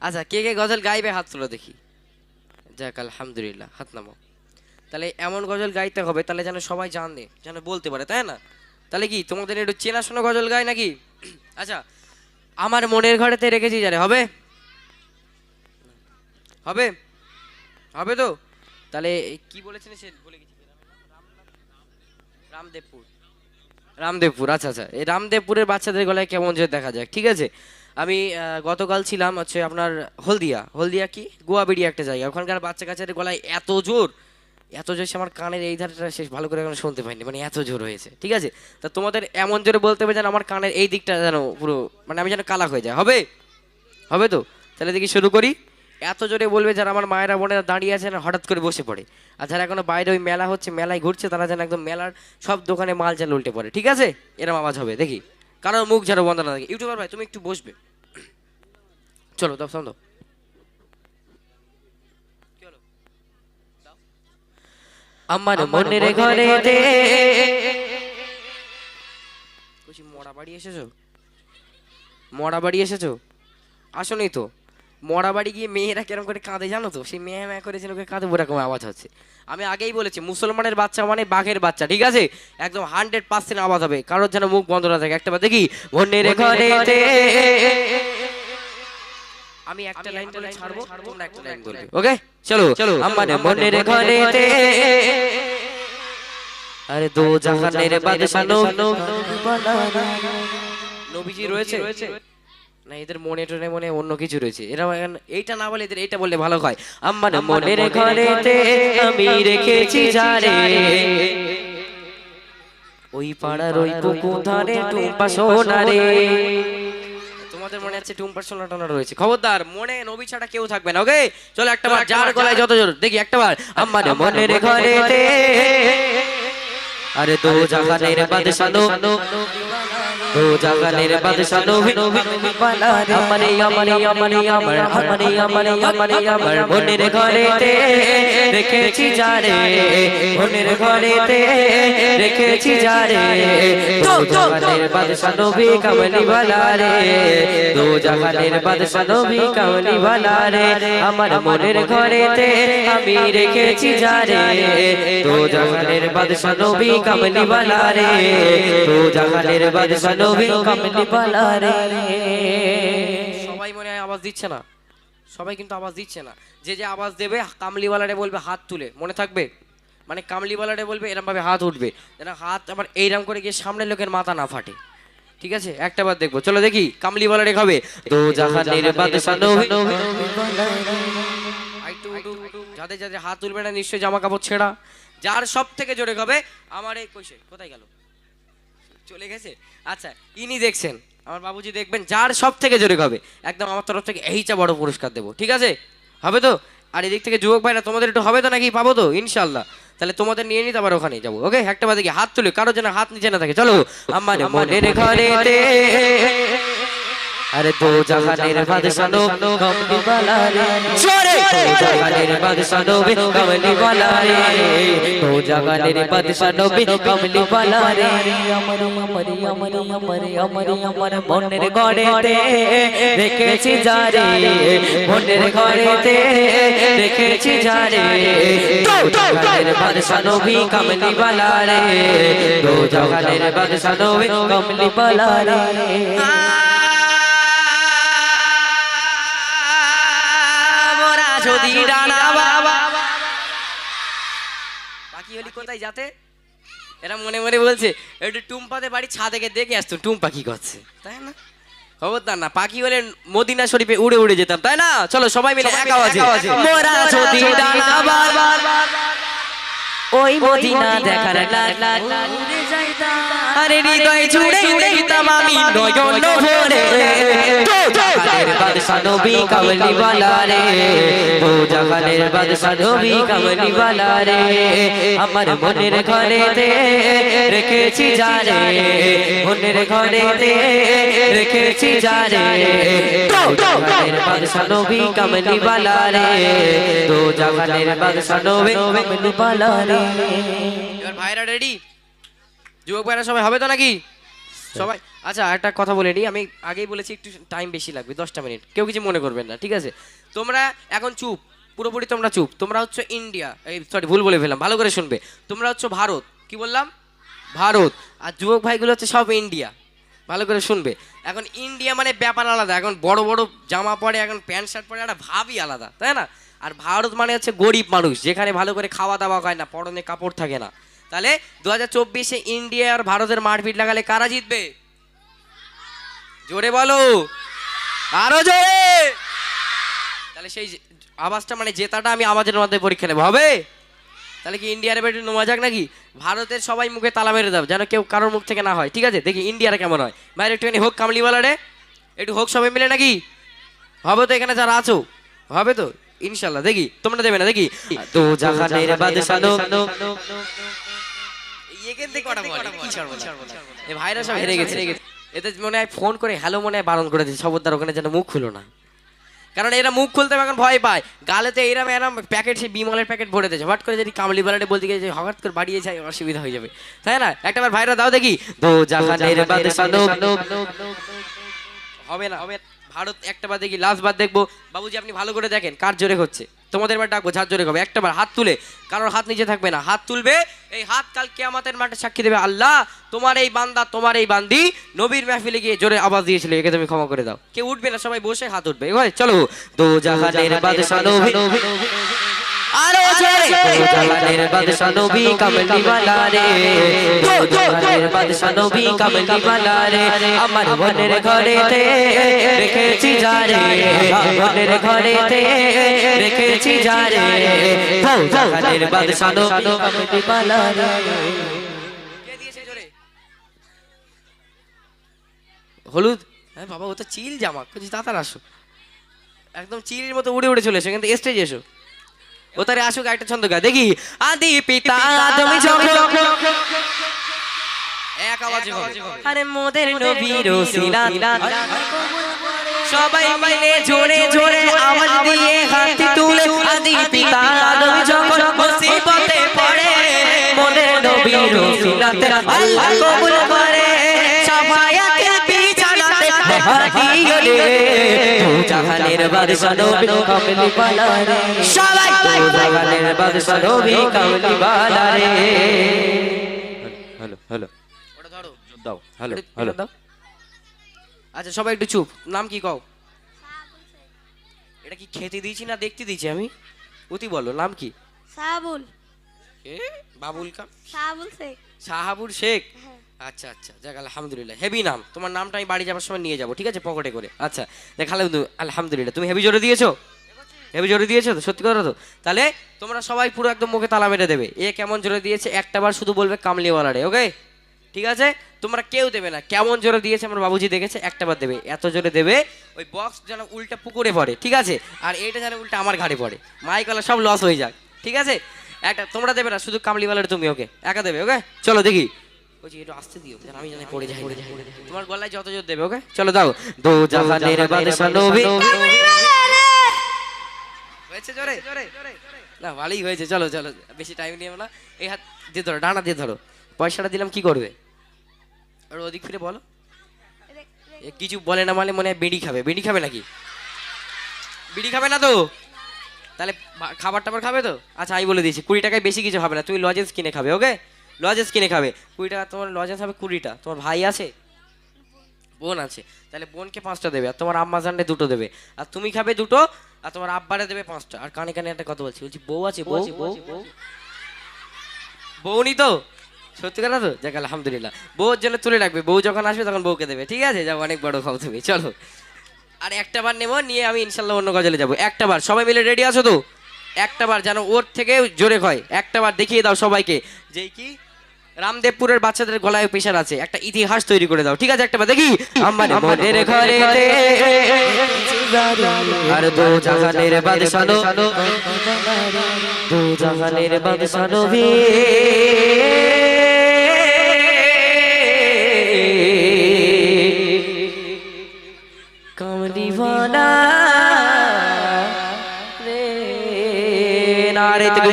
আচ্ছা কে কে গজল গাইবে হাত তুলো দেখি। যাক, আলহামদুলিল্লাহ, হাত নামো তাহলে এমন গজল গাইতে হবে, তাহলে যেন সবাই জানে, যেন বলতে পারে, তাই না? তাহলে কি, তোমাদের একটু চেনাশোনা গজল গায় নাকি? আচ্ছা আমার মনের ঘরেতে রেখেছি যারে, হবে? হবে? হবে তো? তাহলে কি বলেছেন সে? বলে গেছি। রামদেবপুর। রামদেবপুর আচ্ছা আচ্ছা এই রামদেবপুরের বাচ্চাদের গলায় কেমন যে দেখা যায়, ঠিক আছে? আমি গতকাল ছিলাম হচ্ছে আপনার হলদিয়া। হলদিয়া কি? গোয়াবেড়ি একটা জায়গা। ওখানকার বাচ্চা কাচ্চাদের গলায় এত জোর এত জোর আমার কানের এই ধারটা শেষ, ভালো করে এখন শুনতে পাইনি। মানে এত জোর হয়েছে, ঠিক আছে? তা তোমাদের এমন জোরে বলতে হবে যেন আমার কানের এই দিকটা যেন পুরো মানে আমি যেন কালা হয়ে যায়। হবে? হবে তো? তাহলে দেখি শুরু করি। এত জোরে বলবে যারা আমার মায়েরা বোনেরা দাঁড়িয়ে আছে না হঠাৎ করে বসে পড়ে। আর যারা এখনও বাইরে ওই মেলা হচ্ছে, মেলায় ঘুরছে, তারা যেন একদম মেলার সব দোকানে মাল যেন উল্টে পড়ে। ঠিক আছে? এরম আওয়াজ হবে, দেখি। কারোর মুখ যেন বন্ধ না থাকে। ইউটিউবার ভাই, তুমি একটু বসবে। চলো দাও সামনে দাও। আমার মনের ঘরে বলছি মরা বাড়ি এসেছ? মরা বাড়ি এসেছ? আসোনি তো। মরা বাড়ি গিয়ে মেয়েরা কেরম করে কাঁদে জানো তো? সেই মেয়ে মেয়ে করে যেন কাঁদে ওরকম আওয়াজ হচ্ছে। আমি আগেই বলেছি মুসলমানের বাচ্চা মানে বাঘের বাচ্চা ঠিক আছে? একদম হান্ড্রেড পার্সেন্ট আওয়াজ হবে। কারোর যেন মুখ বন্ধ না থাকে। একটা বার দেখি মনের ঘরে আমি একটা লাইন বলে ছাড়বো তোমরা একটা লাইন বলবে। ওকে চলো চলো আমার মনের ঘরে আরে দো জাহানের বাদশা নবীজি রয়েছে? না এদের মনে টনে মনে অন্য কিছু রয়েছে। এরা এইটা না বলে এদের এইটা বললে ভালো হয়। আমার মনের ঘরেতে আমি রেখেছি যারে। ওই পাড়ার ওই পুকুর ধারে টুম্পা সোনারে তোমাদের মনে আছে টুম্পার সোনা টোনা রয়েছে। খবরদার মনে নবী ছাড়া কেউ থাকবে না ওকে চলো একটা বার যার গলায় যত জোর দেখি একটা বার। আমার মনের ঘরেতে। আরে তো বাদশা নো দো জাহানের বাদশা নবী আমারে আমারে আমারে, আমার আমারে আমারে আমারে, আমার মনের ঘরেতে রেখেছি রেখেছি যারে দো জাহানের বাদশা নবী কামলি বালা রে, দো বাদশা কামলি বালা আমার মনের ঘরেতে আমি রেখেছি যারে দো জাহানের বাদশা নবী কামলি বালা রে, দো জাহানের বাদশা নবী কামলি বালা রে। সবাই মনে হয় আওয়াজ দিচ্ছে না? সবাই কিন্তু আওয়াজ দিচ্ছে না। যে যে আওয়াজ দেবে কামলিওয়ালারে বলবে হাত তুলে। মনে থাকবে? মানে কামলিওয়ালারে বলবে হাত উঠবে। যেন হাত এইরকম করে গিয়ে সামনের লোকের মাথা না ফাটে। ঠিক আছে? একটা বার দেখব। চলো দেখি কামলিওয়ালারে খাবে। তো জাহানের বাদশা নবী আইটু, উটু, উটু। যাদের যাদের হাত তুলবে না নিশ্চয়ই জামা কাপড় ছেঁড়া। যার সব থেকে জোরে খাবে আমার এই কইসে কোথায় গেল? চলে গেছে? আচ্ছা ইনি দেখছেন আমার বাবুজি দেখবেন যার সব থেকে জোরে হবে একদম আমার তরফ থেকে এইটা বড় পুরস্কার দেবো ঠিক আছে? হবে তো? আর এদিক থেকে যুবক ভাইরা তোমাদের একটু হবে তো নাকি? পাবো তো? ইনশাল্লাহ তাহলে তোমাদের নিয়ে নিতে আবার ওখানে যাব ওকে? একটা বাদে হাত তুলে কারও যেন হাত নিচে না থাকে। চলো আমার মনের ঘরে আরে তো জাহানের বাদশা নো কমলি বালা রে জোরে তো জাহানের বাদশা নো কমলি বালা রে তো জাহানের বাদশা নো কমলি বালা রে আমার আমার আমার আমার আমার আমার মনের ঘরেতে রেখেছি যারে মনের ঘরেতে রেখেছি যারে তো জাহানের বাদশা নবী কমলি বালা রে জাহানের বাদশা নবী কমলি বালা রে যদি ডানা বাবা। পাখি হলি কোথায় যাতে? এরা মনে মনে বলছে একটু টুম্পাতে বাড়ি ছাদে গিয়ে দেখে আসতো টুম্পা কি করছে? তাই না? খবরদার না পাখি হলে মদিনা শরীফে উড়ে উড়ে যেতাম তাই না? চলো সবাই মিলে এক আওয়াজে। মোরা যদি ডানা বাবা। ওই মদিনা দেখার লাল লাল উড়ে যাইতাম। আরে হৃদয় জুড়ে দিতাম আমি নয়ন ভরে বাদশা নবী কামলি বালা রে। তো জাহানের বাদশা নবী কামলি বালা রে। আমার মনের ঘরে ঘরেতে রেখেছি যারে মনের ঘরে ঘরেতে রেখেছি যারে বাদশা নবী কামলি বালা রে। তো জাহানের বাদশা নবী কামলি বালা রে। ভাইরা রেডি যুবক ভাইরা সবাই হবে তো নাকি? সবাই? আচ্ছা একটা কথা বলে নিই আমি আগেই বলেছি একটু টাইম বেশি লাগবে দশটা মিনিট কেউ কিছু মনে করবেন না ঠিক আছে? তোমরা এখন চুপ পুরোপুরি তোমরা চুপ। তোমরা হচ্ছে ইন্ডিয়া এই সরি ভুল বলে ফেললাম ভালো করে শুনবে। তোমরা হচ্ছে ভারত কি বললাম? ভারত। আর যুবক ভাইগুলো হচ্ছে সব ইন্ডিয়া ভালো করে শুনবে। এখন ইন্ডিয়া মানে ব্যাপার আলাদা এখন বড় বড় জামা পরে এখন প্যান্ট শার্ট পরে একটা ভাবই আলাদা তাই না? আর ভারত মানে হচ্ছে গরিব মানুষ যেখানে ভালো করে খাওয়া দাওয়া হয় না পরনে কাপড় থাকে না। তাহলে দু হাজার চব্বিশে ইন্ডিয়া আর ভারতের মারপিট লাগালে কারা জিতবে? জোরে বলো। আরও জোরে। তাহলে সেই আওয়াজটা মানে জেতাটা আমি আওয়াজের মধ্যে পরীক্ষা নেব। হবে? তাহলে কি ইন্ডিয়ার একটু নেওয়া যাক নাকি? ভারতের সবাই মুখে তালা মেরে দাও যেন কেউ কারোর মুখ থেকে না হয়। ঠিক আছে? দেখি ইন্ডিয়ার কেমন হয়। বাইরে একটুখানি হোক কামলিওয়ালা রে একটু হোক সবাই মিলে নাকি? হবে তো এখানে যারা আছো? হবে তো? ইনশাল্লাহ। দেখি তোমরা দেবে না দেখি। তো জাহানের বাদশাহ। এখান থেকে কটা বলে কি ছাড়বো এ ভাইরা সব হেরে গেছে। এতে মনে হয় ফোন করে হ্যালো মনে হয় বারণ করে দিচ্ছে সবদার ওখানে যেন মুখ খুলো না। কারণ এরা মুখ খুলতে এখন ভয় পায়। গালেতে এরম এরম প্যাকেট সেই বিমলের প্যাকেট ভরে দিয়েছে। হঠাৎ করে যদি কামলি বালাটে বলতে গিয়ে যে হঠাৎ করে বাড়িয়ে যায় অসুবিধা হয়ে যাবে। তাই না? একটা বার ভাইরা দাও দেখি। দো জাহানের হবে না। হবে ভারত একটা বার দেখি লাস্ট বার দেখব। বাবুজি আপনি ভালো করে দেখেন কার জোরে হচ্ছে। তোমাদের এবার ডাকবো যার জোরে হবে একটাবার হাত তুলে। কারোর হাত নিচে থাকবে না। হাত তুলবে এই হাত কাল কেয়ামাতের মাঠে সাক্ষী দেবে আল্লাহ। তোমার এই বান্দা তোমার এই বান্দি নবীর মেহফিলে গিয়ে জোরে আওয়াজ দিয়েছিল। একে তুমি ক্ষমা করে দাও। কেউ উঠবে না সবাই বসে হাত উঠবে। চলো। দো জাহানের বাদশাহ নবী। আরও জোরে বাদশাহ নবী কামলি ওয়ালা রে বাদশাহ নবী কামলি ওয়ালা রে আমার মনের ঘরেতে রেখেছি যারে মনের ঘরেতে রেখেছি জাহানের বাদশাহ নবী কামলি ওয়ালা রে জোরে হলুদ হ্যাঁ বাবা ও তো চিল জামা কিছু তাড়াতাড়ি আসো একদম চিলের মতো উড়ে উড়ে চলে এসো কিন্তু স্টেজে এসো ও তারে আসুক একটা ছন্দ গা দেখি আদি পিতা তুমি যখন এক আওয়াজে। আরে মোদের নবী রসিলাত সবাই মিলে জোরে জোরে আওয়াজ দিয়ে হাত তুলে আদি পিতা তুমি যখন মুসিবতে পড়ে মোদের নবী রসিলাত আল্লাহ কবুল করে। বিছানাতে রে জাহানের বাদশা নবী কামলি বালা রে সবাই জাহানের বাদশা নবী কামলি বালা রে হ্যালো হ্যালো ওটা ধরো। দাও হ্যালো হ্যালো। আচ্ছা সবাই একটু চুপ। নাম কি কও? এটা কি খেতে দিয়েছি না দেখতে দিয়েছি আমি? অতি বলো নাম কি? সাবুল। বাবুল কাম সাবুল শেখ। শাহাবুর শেখ? হ্যাঁ। আচ্ছা আচ্ছা। যাক আলহামদুলিল্লাহ। হেভি নাম। তোমার নামটা আমি বাড়ি যাওয়ার সময় নিয়ে যাব ঠিক আছে? পকেটে করে। আচ্ছা দেখ আলহামদু- আলহামদুলিল্লাহ। তুমি হেভি জোরে দিয়েছ? হেভি জোরে দিয়েছ তো? সত্যি কথা তো? তাহলে তোমরা সবাই পুরো একদম মুখে তালা মেরে দেবে। এ কেমন জোরে দিয়েছে? একটা বার শুধু বলবে কামলিওয়ালারে ওকে ঠিক আছে? তোমরা কেউ দেবে না। কেমন জোরে দিয়েছে আমার বাবুজি দেখেছে? একটা বার দেবে। এত জোরে দেবে ওই বক্স যেন উল্টা পুকুরে পড়ে ঠিক আছে? আর এইটা যেন উল্টা আমার ঘাড়ে পড়ে। মাইকওয়ালা সব লস হয়ে যাক ঠিক আছে? একটা তোমরা দেবে না শুধু কামলিওয়ালারে তুমি ওকে? একা দেবে ওকে? চলো দেখি। বলছি একটু আসতে দিও আমি জানি পড়ে যাই তোমার গলায় যত জোর দেবে ওকে? চলো দাও। দো জাহানের বাদশা নবী। হয়েছে জোরে? না ভালোই হয়েছে চলো চলো। বেশি টাইম নিয়ে না। এই হাত দিয়ে ধরো ডানা দিয়ে ধরো। পয়সাটা দিলাম কি করবে? আর ওদিক ফিরে বলো। কিছু বলে না মানে মনে হয় বিড়ি খাবে। বিড়ি খাবে নাকি? বিড়ি খাবে না তো? তাহলে খাবার টাবার খাবে তো? আচ্ছা আমি বলে দিয়েছি কুড়ি টাকায় বেশি কিছু হবে না তুমি লজেন্স কিনে খাবে ওকে লজেন্স কিনে খাবে। কুড়ি টাকা তোমার লজেন্স হবে কুড়িটা তোমার ভাই আছে? বোন আছে। তাহলে বোনকে পাঁচটা দেবে আর তোমার আম্মা জানলে দুটো দেবে। আর তুমি খাবে দুটো আর তোমার আব্বারে দেবে পাঁচটা। আর কানে কানে একটা কথা বলছি বলছি বউ আছে বউ? বউ বউ নি তো? সত্যি কথা তো? যাক আলহামদুলিল্লাহ। বউর জন্য তুলে রাখবে বউ যখন আসবে তখন বউকে দেবে ঠিক আছে? যাও অনেক বড় খাও তুমি চলো। আর একটা বার নেব, নিয়ে আমি ইনশাল্লাহ অন্য গজলে যাব। একটা বার, সবাই মিলে রেডি আছো তো? একটা বার যেন ওর থেকে জোরে হয়। একটা বার দেখিয়ে দাও সবাইকে যে কি রামদেবপুরের বাচ্চাদের গলায় প্রেশার আছে। একটা ইতিহাস তৈরি করে দাও। ঠিক আছে, একটা দেখি? আমার రైతుకు